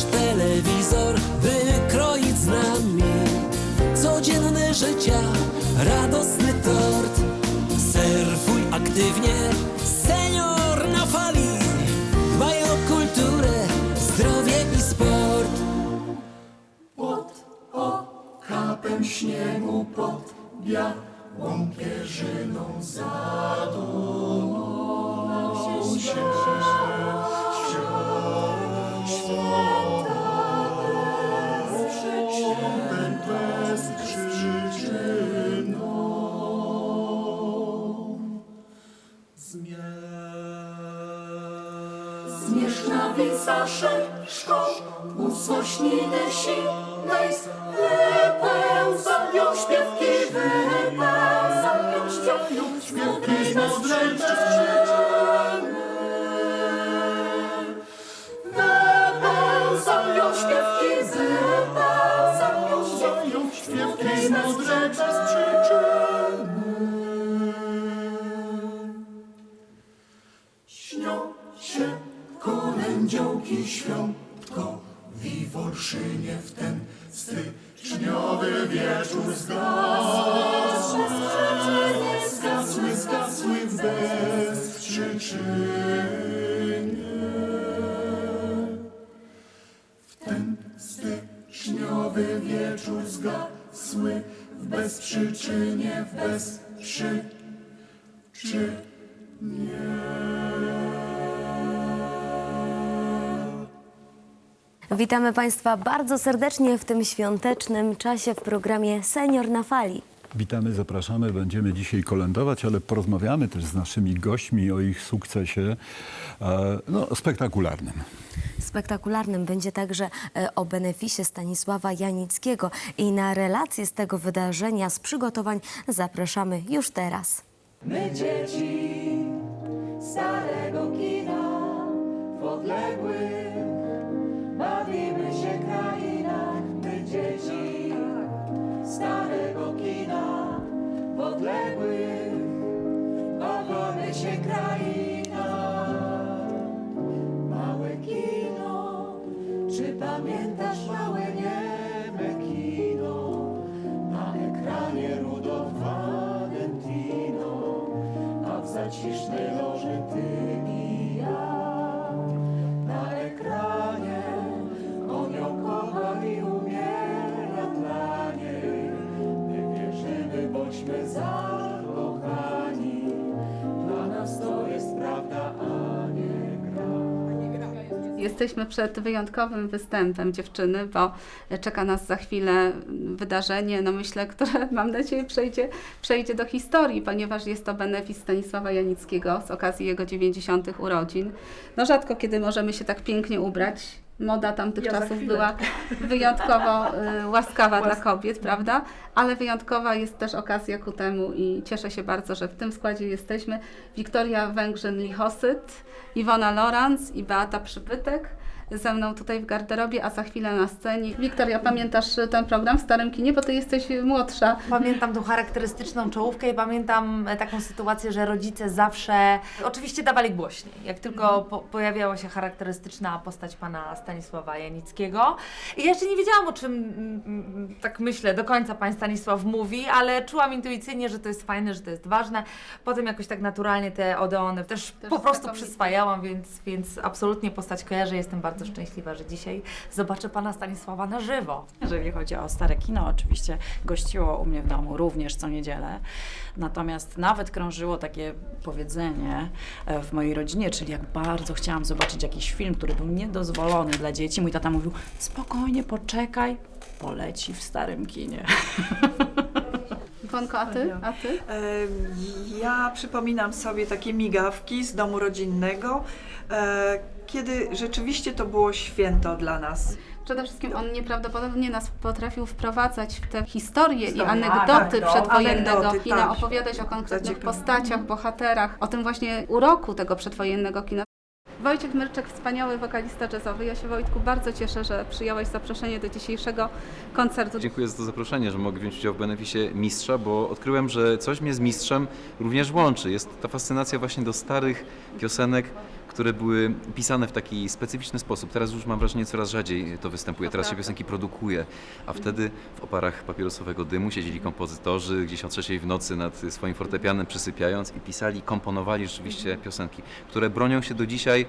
niż telewizor, by kroić z nami codzienne życia, radosny tort. Surfuj aktywnie, senior na fali. Dbaj o kulturę, zdrowie i sport. Kapem śniegu pod białą pierzyną zadumą Zmierzchna wisa szerszko, usośniny silnej, wypełzają śpiewki, wypełzają śpiewki, śpiewki nadrzęczne. Styczniowy wieczór zgasły w bezprzyczynie, w bezprzyczynie. Witamy Państwa bardzo serdecznie w tym świątecznym czasie w programie Senior na Fali. Witamy, zapraszamy. Będziemy dzisiaj kolędować, ale porozmawiamy też z naszymi gośćmi o ich sukcesie e, no, spektakularnym. Spektakularnym będzie także e, o beneficie Stanisława Janickiego i na relację z tego wydarzenia, z przygotowań zapraszamy już teraz. My dzieci starego kina w odległych Jesteśmy przed wyjątkowym występem dziewczyny, bo czeka nas za chwilę wydarzenie, no myślę, które mam nadzieję przejdzie, przejdzie do historii, ponieważ jest to benefis Stanisława Janickiego z okazji jego 90. urodzin. No rzadko kiedy możemy się tak pięknie ubrać. Moda tamtych czasów była wyjątkowo y, łaskawa dla kobiet, prawda? Ale wyjątkowa jest też okazja ku temu i cieszę się bardzo, że w tym składzie jesteśmy. Wiktoria Węgrzyn-Lichosyt, Iwona Lorenz i Beata Przybytek ze mną tutaj w garderobie, a za chwilę na scenie. Wiktoria, pamiętasz ten program w Starym Kinie, bo ty jesteś młodsza. Pamiętam tą charakterystyczną czołówkę i pamiętam e, taką sytuację, że rodzice zawsze oczywiście dawali głośniej. Jak tylko po, pojawiała się charakterystyczna postać pana Stanisława Janickiego. I ja jeszcze nie wiedziałam, o czym mm, mm, tak myślę do końca pan Stanisław mówi, ale czułam intuicyjnie, że to jest fajne, że to jest ważne. Potem jakoś tak naturalnie te odeony też, Też po prostu przyswajałam, więc, więc absolutnie postać kojarzę. Jestem bardzo szczęśliwa, że dzisiaj zobaczę pana Stanisława na żywo. Jeżeli chodzi o stare kino, oczywiście gościło u mnie w domu również co niedzielę. Natomiast nawet krążyło takie powiedzenie e, w mojej rodzinie, czyli jak bardzo chciałam zobaczyć jakiś film, który był niedozwolony dla dzieci, mój tata mówił: spokojnie, poczekaj, poleci w starym kinie. Iwonko, a ty? A ty? E, Ja przypominam sobie takie migawki z domu rodzinnego, e, kiedy rzeczywiście to było święto dla nas. Przede wszystkim on nieprawdopodobnie nas potrafił wprowadzać w te historie i anegdoty anegdoty, przedwojennego anegdoty, kina, tak. opowiadać o konkretnych postaciach, bohaterach, o tym właśnie uroku tego przedwojennego kina. Wojciech Myrczek, wspaniały wokalista jazzowy. Ja się Wojtku bardzo cieszę, że przyjąłeś zaproszenie do dzisiejszego koncertu. Dziękuję za to zaproszenie, że mogę wziąć udział w beneficie mistrza, bo odkryłem, że coś mnie z mistrzem również łączy. Jest ta fascynacja właśnie do starych piosenek, które były pisane w taki specyficzny sposób. Teraz już mam wrażenie, coraz rzadziej to występuje. Teraz się piosenki produkuje, a wtedy w oparach papierosowego dymu siedzieli kompozytorzy gdzieś o trzeciej w nocy nad swoim fortepianem przysypiając i pisali, komponowali rzeczywiście piosenki, które bronią się do dzisiaj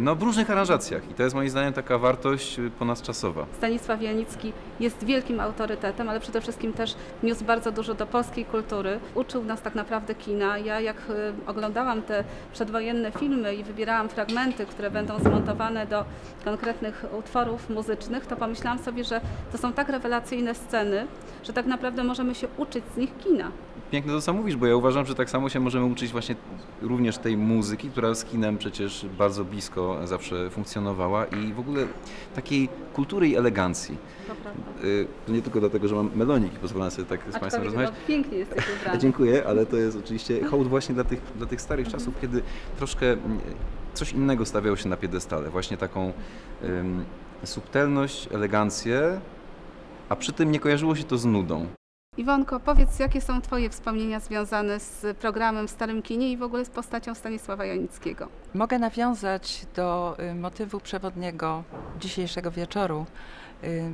no, w różnych aranżacjach. I to jest moim zdaniem taka wartość y, ponadczasowa. Stanisław Janicki jest wielkim autorytetem, ale przede wszystkim też niósł bardzo dużo do polskiej kultury. Uczył nas tak naprawdę kina. Ja jak y, oglądałam te przedwojenne filmy i wybierałam fragmenty, które będą zmontowane do konkretnych utworów muzycznych, to pomyślałam sobie, że to są tak rewelacyjne sceny, że tak naprawdę możemy się uczyć z nich kina. Piękne to, co mówisz, bo ja uważam, że tak samo się możemy uczyć właśnie również tej muzyki, która z kinem przecież bardzo blisko zawsze funkcjonowała i w ogóle takiej kultury i elegancji. To prawda. Y, nie tylko dlatego, że mam meloniki, pozwalam sobie tak z Państwem Aczkolwiek rozmawiać. no, pięknie jesteś ubrany. Dziękuję, ale to jest oczywiście hołd właśnie dla tych, dla tych starych czasów, kiedy troszkę mm, coś innego stawiało się na piedestale. Właśnie taką ym, subtelność, elegancję, a przy tym nie kojarzyło się to z nudą. Iwonko, powiedz, jakie są Twoje wspomnienia związane z programem w Starym Kinie i w ogóle z postacią Stanisława Janickiego? Mogę nawiązać do y, motywu przewodniego dzisiejszego wieczoru y,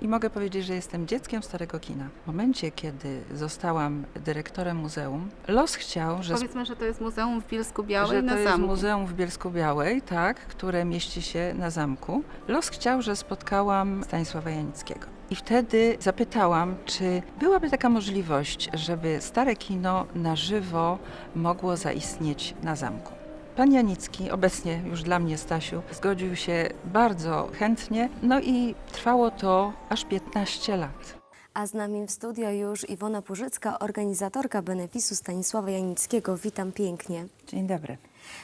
i mogę powiedzieć, że jestem dzieckiem Starego Kina. W momencie, kiedy zostałam dyrektorem muzeum, los chciał, że, Powiedzmy, że to jest Muzeum w Bielsku Białej na to jest zamku. muzeum w Bielsku Białej, tak, które mieści się na zamku. Los chciał, że spotkałam Stanisława Janickiego. I wtedy zapytałam, czy byłaby taka możliwość, żeby stare kino na żywo mogło zaistnieć na zamku. Pan Janicki, obecnie już dla mnie Stasiu, zgodził się bardzo chętnie, no i trwało to aż 15 lat. A z nami w studio już Iwona Purzycka, organizatorka benefisu Stanisława Janickiego. Witam pięknie. Dzień dobry.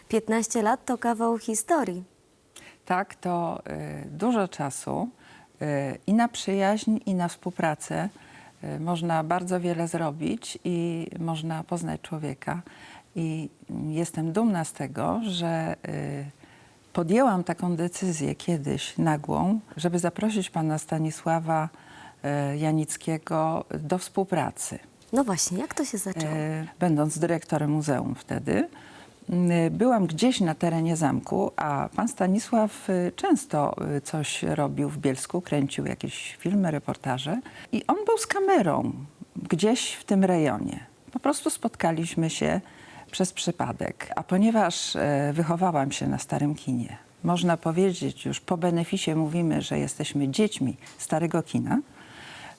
15 lat to kawał historii. Tak, to y, dużo czasu i na przyjaźń, i na współpracę. Y, można bardzo wiele zrobić i można poznać człowieka. I jestem dumna z tego, że y, podjęłam taką decyzję kiedyś nagłą, żeby zaprosić pana Stanisława Janickiego do współpracy. No właśnie, jak to się zaczęło? E, będąc dyrektorem muzeum wtedy, byłam gdzieś na terenie zamku, a pan Stanisław y, często y, coś robił w Bielsku, kręcił jakieś filmy, reportaże i on był z kamerą gdzieś w tym rejonie. Po prostu spotkaliśmy się przez przypadek, a ponieważ wychowałam się na starym kinie, można powiedzieć, już po beneficie mówimy, że jesteśmy dziećmi starego kina,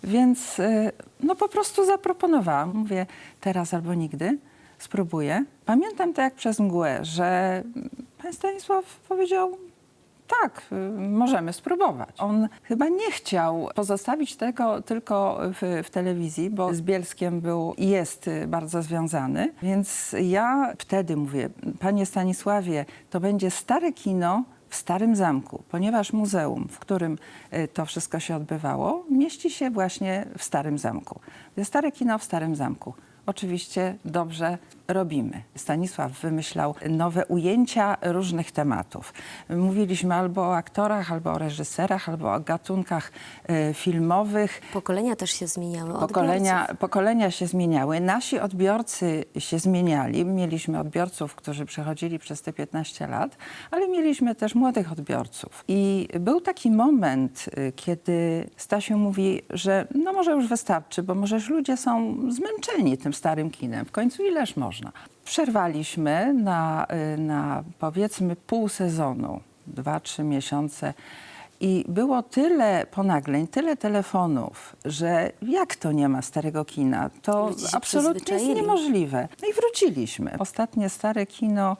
więc y, no po prostu zaproponowałam. Mówię, teraz albo nigdy, spróbuję. Pamiętam to jak przez mgłę, że pan Stanisław powiedział, tak, możemy spróbować. On chyba nie chciał pozostawić tego tylko w, w telewizji, bo z Bielskiem był i jest bardzo związany. Więc ja wtedy mówię, panie Stanisławie, to będzie stare kino w Starym Zamku, ponieważ muzeum, w którym y, to wszystko się odbywało, mieści się właśnie w Starym Zamku. Stare kino w Starym Zamku. Oczywiście dobrze robimy. Stanisław wymyślał nowe ujęcia różnych tematów. Mówiliśmy albo o aktorach, albo o reżyserach, albo o gatunkach y, filmowych. Pokolenia też się zmieniały. Pokolenia, odbiorców. pokolenia się zmieniały, nasi odbiorcy się zmieniali. Mieliśmy odbiorców, którzy przechodzili przez te 15 lat, ale mieliśmy też młodych odbiorców. I był taki moment, y, kiedy Stasiu mówi, że no może już wystarczy, bo może już ludzie są zmęczeni tym starym kinem. W końcu ileż można. Przerwaliśmy na, y, na powiedzmy pół sezonu, dwa, trzy miesiące. I było tyle ponagleń, tyle telefonów, że jak to nie ma starego kina? To Ludzie absolutnie jest niemożliwe. No i wróciliśmy. Ostatnie stare kino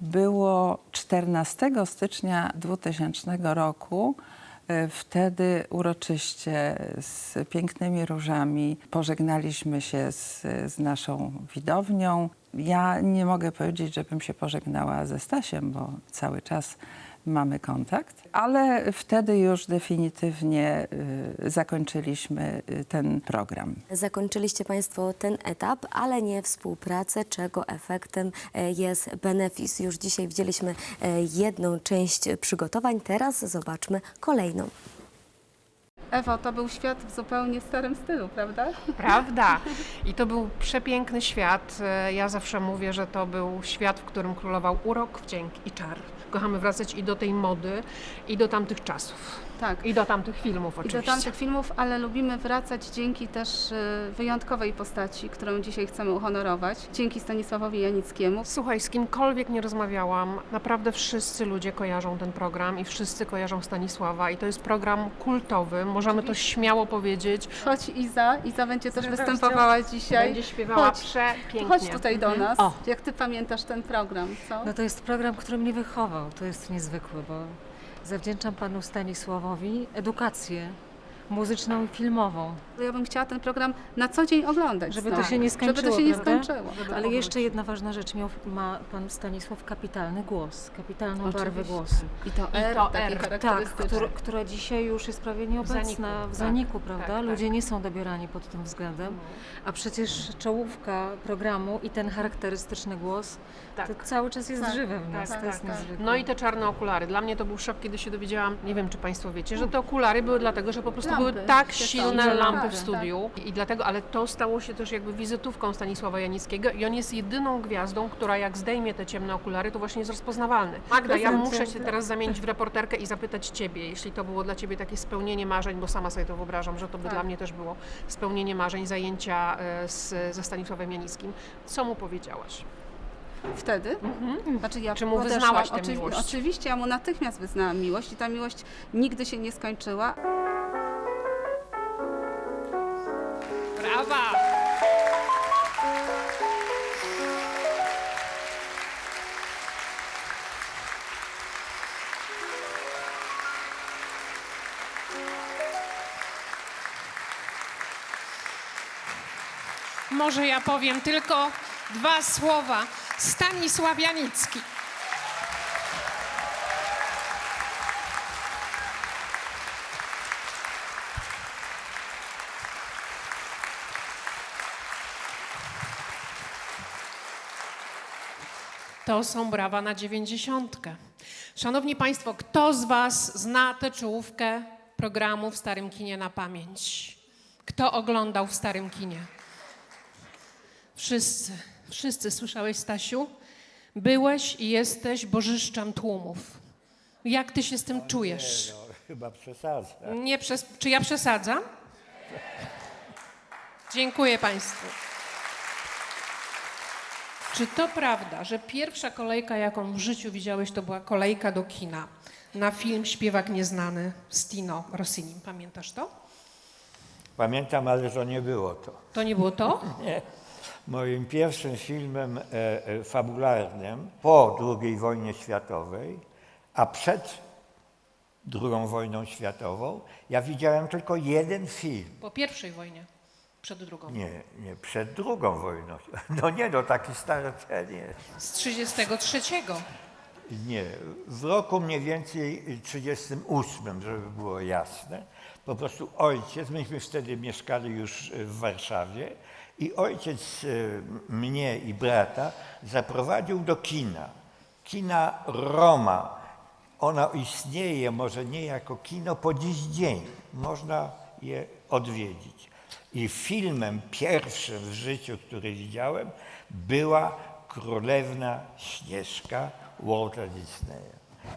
było 14 stycznia 2000 roku. E, Wtedy uroczyście z pięknymi różami pożegnaliśmy się z, z naszą widownią. Ja nie mogę powiedzieć, żebym się pożegnała ze Stasiem, bo cały czas mamy kontakt, ale wtedy już definitywnie y, zakończyliśmy y, ten program. Zakończyliście Państwo ten etap, ale nie współpracę, czego efektem e, jest benefis. Już dzisiaj widzieliśmy e, jedną część przygotowań, teraz zobaczmy kolejną. Ewo, to był świat w zupełnie starym stylu, prawda? Prawda. I to był przepiękny świat. E, Ja zawsze mówię, że to był świat, w którym królował urok, wdzięk i czar. Kochamy wracać i do tej mody, i do tamtych czasów. Tak. I do tamtych filmów I oczywiście. do tamtych filmów, ale lubimy wracać dzięki też y, wyjątkowej postaci, którą dzisiaj chcemy uhonorować. Dzięki Stanisławowi Janickiemu. Słuchaj, z kimkolwiek nie rozmawiałam, naprawdę wszyscy ludzie kojarzą ten program i wszyscy kojarzą Stanisława i to jest program kultowy, możemy to śmiało powiedzieć. Chodź Iza, Iza będzie też występowała dzisiaj. Będzie śpiewała Chodź. przepięknie. Chodź tutaj do nas. O. Jak ty pamiętasz ten program, co? No to jest program, który mnie wychował. To jest niezwykłe, bo zawdzięczam panu Stanisławowi edukację muzyczną i filmową. Ja bym chciała ten program na co dzień oglądać. Żeby to się nie skończyło, Żeby to się nie prawda? skończyło. tak. Ale jeszcze jedna ważna rzecz. Miał, ma pan Stanisław kapitalny głos, kapitalną barwę Oczywiście. głosu. I to I R, to R. Tak, który, która dzisiaj już jest prawie nieobecna zaniku, w tak. zaniku, prawda? Tak, tak. Ludzie nie są dobierani pod tym względem. A przecież czołówka programu i ten charakterystyczny głos Tak. to cały czas jest Tak, żywym w nas. tak, to jest tak, tak. niezwykłe. No i te czarne okulary. Dla mnie to był szok, kiedy się dowiedziałam, nie wiem czy Państwo wiecie, że te okulary były dlatego, że po prostu Lampy były tak silne lampy Tak, w studiu i dlatego, ale to stało się też jakby wizytówką Stanisława Janickiego i on jest jedyną gwiazdą, która jak zdejmie te ciemne okulary, to właśnie jest rozpoznawalny. Magda, ja muszę się teraz zamienić w reporterkę i zapytać Ciebie, jeśli to było dla Ciebie takie spełnienie marzeń, bo sama sobie to wyobrażam, że to by Tak. dla mnie też było spełnienie marzeń, zajęcia e, z, ze Stanisławem Janickim. Co mu powiedziałaś? Wtedy? Znaczy ja Czy mu wyznałaś tę Oczywi- miłość? Oczywiście, ja mu natychmiast wyznałam miłość i ta miłość nigdy się nie skończyła. Może ja powiem tylko dwa słowa. Stanisław Janicki. To są brawa na dziewięćdziesiątkę. Szanowni Państwo, kto z Was zna tę czołówkę programu w Starym Kinie na pamięć? Kto oglądał w Starym Kinie? Wszyscy, wszyscy. Słyszałeś, Stasiu? Byłeś i jesteś bożyszczem tłumów. Jak Ty się z tym czujesz? Chyba przesadza. Nie przes- czy ja przesadzam? Dziękuję Państwu. Czy to prawda, że pierwsza kolejka, jaką w życiu widziałeś, to była kolejka do kina na film Śpiewak Nieznany z Tino Rossinim? Pamiętasz to? Pamiętam, ale to nie było to. To nie było to? Nie. Moim pierwszym filmem e, e, fabularnym po II wojnie światowej, a przed II wojną światową, ja widziałem tylko jeden film. Po pierwszej wojnie, przed drugą. Nie, nie, przed II wojną. No nie, no taki stary nie. Z 33. Nie, w roku mniej więcej 38, żeby było jasne, po prostu ojciec, myśmy wtedy mieszkali już w Warszawie i ojciec e, mnie i brata zaprowadził do kina. Kina Roma. Ono istnieje może nie jako kino po dziś dzień. Można je odwiedzić. I filmem pierwszym w życiu, który widziałem, była Królewna Śnieżka Walta Disneya.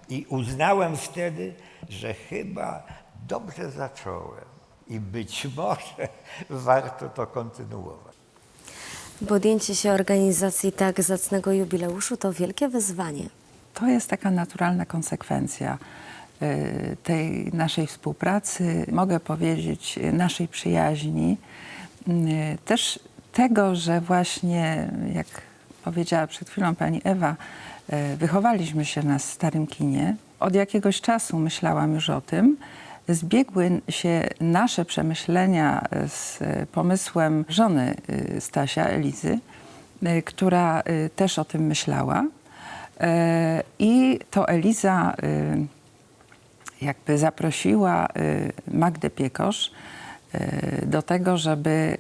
I uznałem wtedy, że chyba dobrze zacząłem i być może warto to kontynuować. Podjęcie się organizacji tak zacnego jubileuszu to wielkie wyzwanie. To jest taka naturalna konsekwencja y, tej naszej współpracy, mogę powiedzieć, naszej przyjaźni. Y, Też tego, że właśnie, jak powiedziała przed chwilą pani Ewa, y, wychowaliśmy się na starym kinie. Od jakiegoś czasu myślałam już o tym. Zbiegły się nasze przemyślenia y, z pomysłem żony y, Stasia, Elizy, y, która też o tym myślała. E, I to Eliza jakby zaprosiła Magdę Piekosz do tego, żeby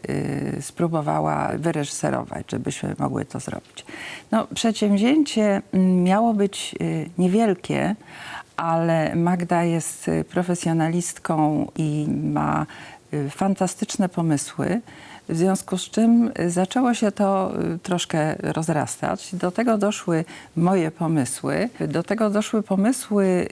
spróbowała wyreżyserować, żebyśmy mogły to zrobić. No, przedsięwzięcie miało być niewielkie, ale Magda jest y, profesjonalistką i ma y, fantastyczne pomysły. W związku z czym y, zaczęło się to troszkę rozrastać. Do tego doszły moje pomysły. Do tego doszły pomysły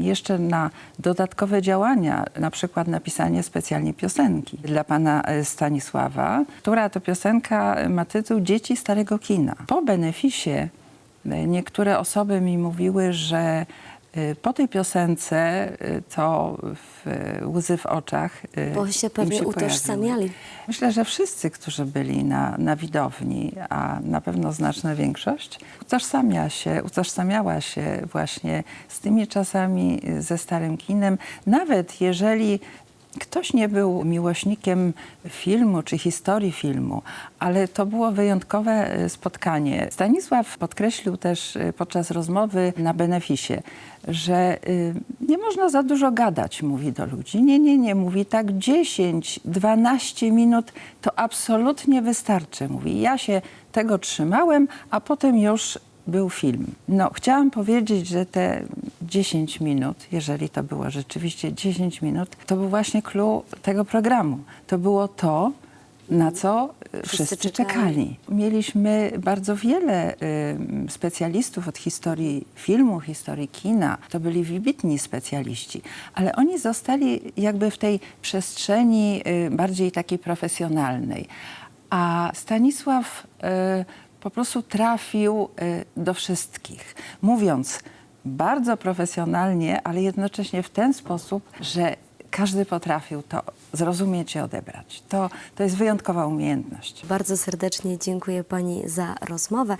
jeszcze na dodatkowe działania, na przykład napisanie specjalnie piosenki dla pana Stanisława, która to piosenka ma tytuł Dzieci Starego Kina. Po beneficie niektóre osoby mi mówiły, że po tej piosence y, to w, łzy w oczach y, Bo się pewnie pojawiły. utożsamiali. Myślę, że wszyscy, którzy byli na, na widowni, a na pewno znaczna większość, utożsamia się, utożsamiała się właśnie z tymi czasami, y, ze starym kinem. Nawet jeżeli ktoś nie był miłośnikiem filmu czy historii filmu, ale to było wyjątkowe y, spotkanie. Stanisław podkreślił też y, podczas rozmowy na beneficie, że y, nie można za dużo gadać, mówi do ludzi. Nie, nie, nie, mówi tak 10-12 minut to absolutnie wystarczy. Mówi, ja się tego trzymałem, a potem już był film. No, chciałam powiedzieć, że te 10 minut, jeżeli to było rzeczywiście 10 minut, to był właśnie clue tego programu. To było to, na co y, Wszyscy wszyscy, czekali. czekali. Mieliśmy bardzo wiele y, specjalistów od historii filmu, historii kina. To byli wybitni specjaliści, ale oni zostali jakby w tej przestrzeni y, bardziej takiej profesjonalnej. A Stanisław y, po prostu trafił y, do wszystkich, mówiąc bardzo profesjonalnie, ale jednocześnie w ten sposób, że każdy potrafił to zrozumieć i odebrać. To, to jest wyjątkowa umiejętność. Bardzo serdecznie dziękuję Pani za rozmowę.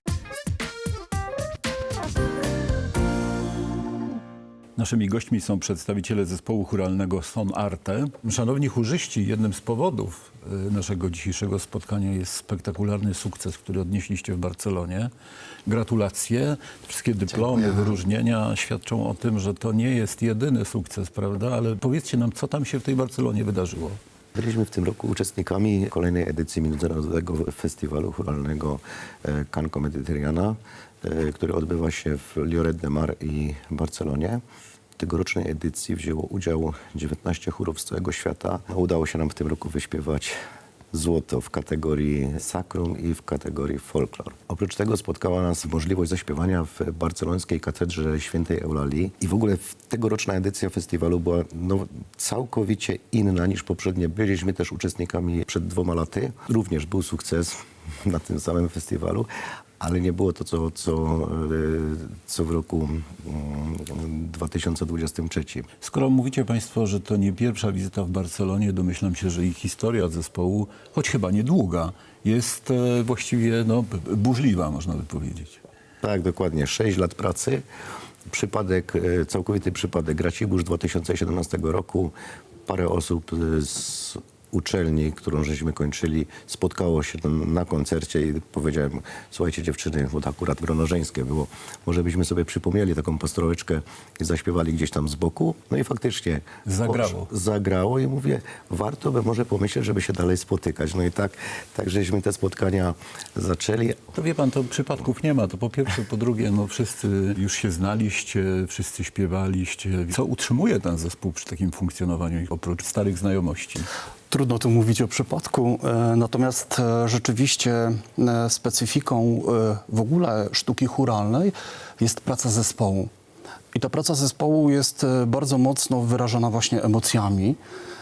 Naszymi gośćmi są przedstawiciele zespołu churalnego Son Arte. Szanowni chórzyści, jednym z powodów y, naszego dzisiejszego spotkania jest spektakularny sukces, który odnieśliście w Barcelonie. Gratulacje. Wszystkie dyplomy, wyróżnienia świadczą o tym, że to nie jest jedyny sukces, prawda? Ale powiedzcie nam, co tam się w tej Barcelonie wydarzyło. Byliśmy w tym roku uczestnikami kolejnej edycji Międzynarodowego Festiwalu Churalnego e, Canco Mediterrana, który odbywa się w Lloret de Mar i Barcelonie. W tegorocznej edycji wzięło udział 19 chórów z całego świata. No, udało się nam w tym roku wyśpiewać złoto w kategorii Sacrum i w kategorii Folklore. Oprócz tego spotkała nas możliwość zaśpiewania w barcelońskiej katedrze świętej Eulalii i w ogóle tegoroczna edycja festiwalu była no, całkowicie inna niż poprzednie. Byliśmy też uczestnikami przed dwoma laty. Również był sukces na tym samym festiwalu, ale nie było to, co, co, e, co w roku mm, 2023. Skoro mówicie Państwo, że to nie pierwsza wizyta w Barcelonie, domyślam się, że ich historia zespołu, choć chyba niedługa, jest e, właściwie no, burzliwa, można by powiedzieć. Tak, dokładnie. 6 lat pracy. Przypadek, e, całkowity przypadek. Racibórz 2017 roku. Parę osób z uczelni, którą żeśmy kończyli, spotkało się tam na koncercie i powiedziałem, słuchajcie dziewczyny, bo to akurat grono żeńskie było, może byśmy sobie przypomnieli taką pastroleczkę i zaśpiewali gdzieś tam z boku. No i faktycznie Zagrało. posz- zagrało i mówię, warto by może pomyśleć, żeby się dalej spotykać. No i tak, tak żeśmy te spotkania zaczęli. To wie pan, to przypadków nie ma. To po pierwsze, po drugie, no wszyscy już się znaliście, wszyscy śpiewaliście. Co utrzymuje ten zespół przy takim funkcjonowaniu, oprócz starych znajomości? Trudno tu mówić o przypadku, e, natomiast e, rzeczywiście e, specyfiką w ogóle sztuki churalnej jest praca zespołu. I ta praca zespołu jest bardzo mocno wyrażana właśnie emocjami.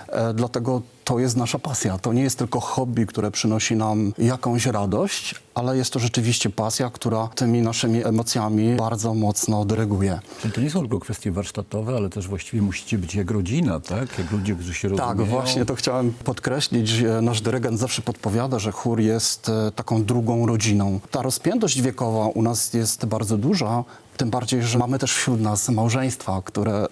E, Dlatego to jest nasza pasja. To nie jest tylko hobby, które przynosi nam jakąś radość, ale jest to rzeczywiście pasja, która tymi naszymi emocjami bardzo mocno dyryguje. Czyli to nie są tylko kwestie warsztatowe, ale też właściwie musicie być jak rodzina, tak? Jak ludzie, którzy się Tak, rozumieją. właśnie to chciałem podkreślić. Nasz dyrygent zawsze podpowiada, że chór jest e, taką drugą rodziną. Ta rozpiętość wiekowa u nas jest bardzo duża, tym bardziej, że mamy też wśród nas małżeństwa, które e,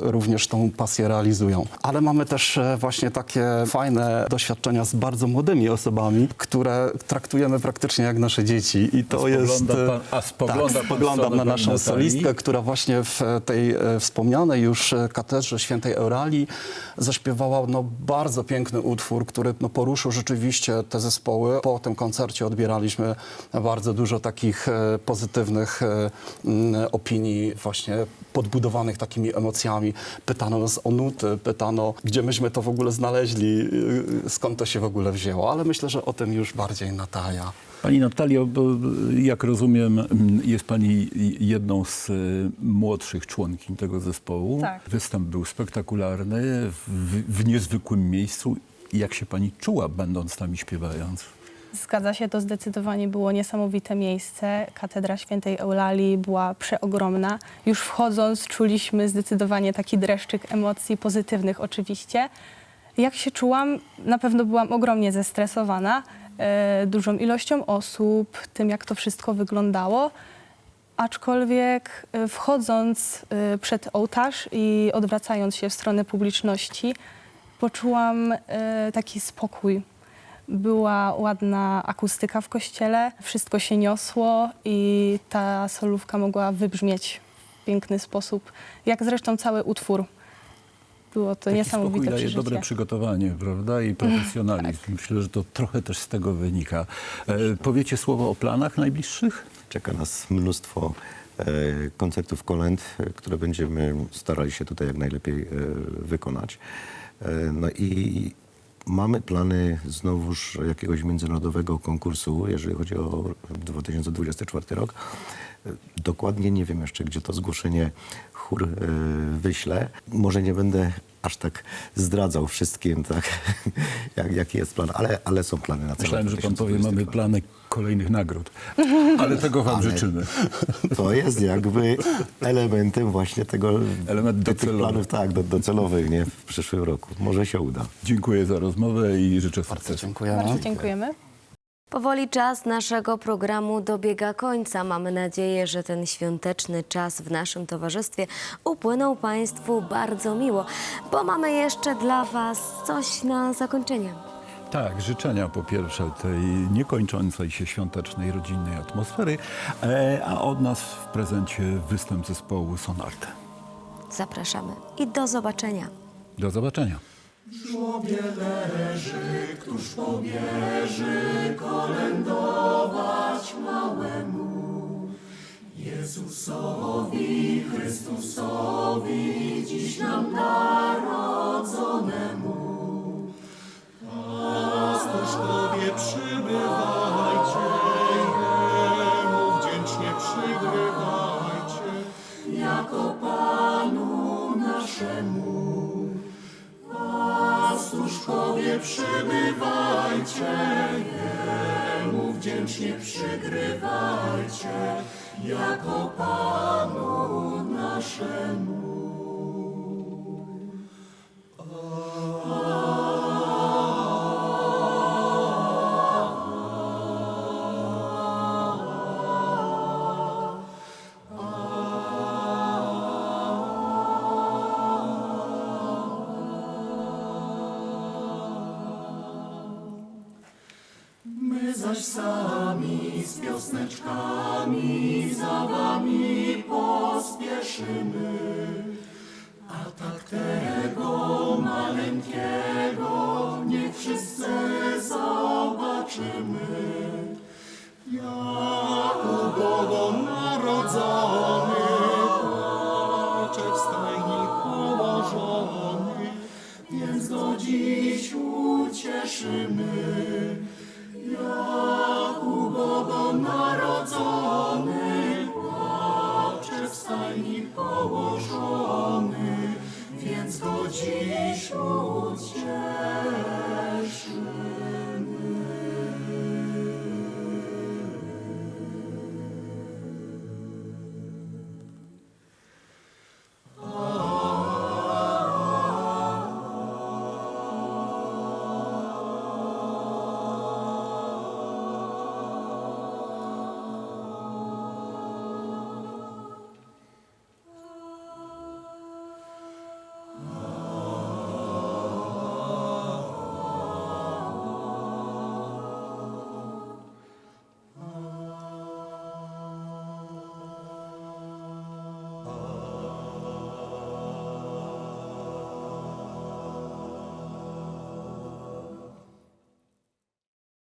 również tą pasję realizują. Ale mamy też e, właśnie takie fajne doświadczenia z bardzo młodymi osobami, które traktujemy praktycznie jak nasze dzieci. I to A jest. e, pan- a spogląda tak, spoglądam na naszą solistkę, która właśnie w tej wspomnianej już katedrze świętej Euralii zaśpiewała no, bardzo piękny utwór, który no, poruszył rzeczywiście te zespoły. Po tym koncercie odbieraliśmy bardzo dużo takich pozytywnych opinii, właśnie podbudowanych takimi emocjami. Pytano nas o nuty, pytano, gdzie myśmy to w ogóle znaleźli, e, skąd to się w ogóle wzięło, ale myślę, że o tym już bardziej Natalia. Pani Natalio, bo jak rozumiem, jest Pani jedną z y, młodszych członkiń tego zespołu. Tak. Występ był spektakularny, w, w niezwykłym miejscu. Jak się Pani czuła, będąc tam i śpiewając? Zgadza się, to zdecydowanie było niesamowite miejsce. Katedra Świętej Eulalii była przeogromna. Już wchodząc czuliśmy zdecydowanie taki dreszczyk emocji pozytywnych oczywiście. Jak się czułam? Na pewno byłam ogromnie zestresowana e, dużą ilością osób, tym jak to wszystko wyglądało. Aczkolwiek e, wchodząc e, przed ołtarz i odwracając się w stronę publiczności, poczułam e, taki spokój. Była ładna akustyka w kościele, wszystko się niosło i ta solówka mogła wybrzmieć w piękny sposób, jak zresztą cały utwór. Było to Taki niesamowite spokój daje przeżycie. dobre przygotowanie, prawda? I profesjonalizm. Tak. Myślę, że to trochę też z tego wynika. E, powiecie słowo o planach najbliższych? Czeka nas mnóstwo e, koncertów kolęd, e, które będziemy starali się tutaj jak najlepiej e, wykonać. E, no i mamy plany znowuż jakiegoś międzynarodowego konkursu, jeżeli chodzi o 2024 rok. Dokładnie nie wiem jeszcze, gdzie to zgłoszenie chór e, wyślę. Może nie będę aż tak zdradzał wszystkim, tak, jak, jaki jest plan, ale, ale są plany na cały Myślałem, że pan powie, 2024. mamy plany kolejnych nagród. Ale tego wam Ale życzymy. To jest jakby elementem właśnie tego, Element tych docelowy. planów tak, do, docelowych nie, w przyszłym roku. Może się uda. Dziękuję za rozmowę i życzę sukcesu. Dziękujemy. Bardzo dziękujemy. Powoli czas naszego programu dobiega końca. Mamy nadzieję, że ten świąteczny czas w naszym towarzystwie upłynął Państwu bardzo miło, bo mamy jeszcze dla Was coś na zakończenie. Tak, życzenia po pierwsze tej niekończącej się świątecznej, rodzinnej atmosfery, e, a od nas w prezencie występ zespołu Sonarte. Zapraszamy i do zobaczenia. Do zobaczenia. W żłobie leży, któż pobierze kolędować małemu Jezusowi, Chrystusowi, dziś nam narodzonemu. Wdzięcznie przygrywajcie, jako Panu zaś sami z piosneczkami za wami pospieszymy. A tak tego maleńkiego położony, więc go dziś ucieszymy.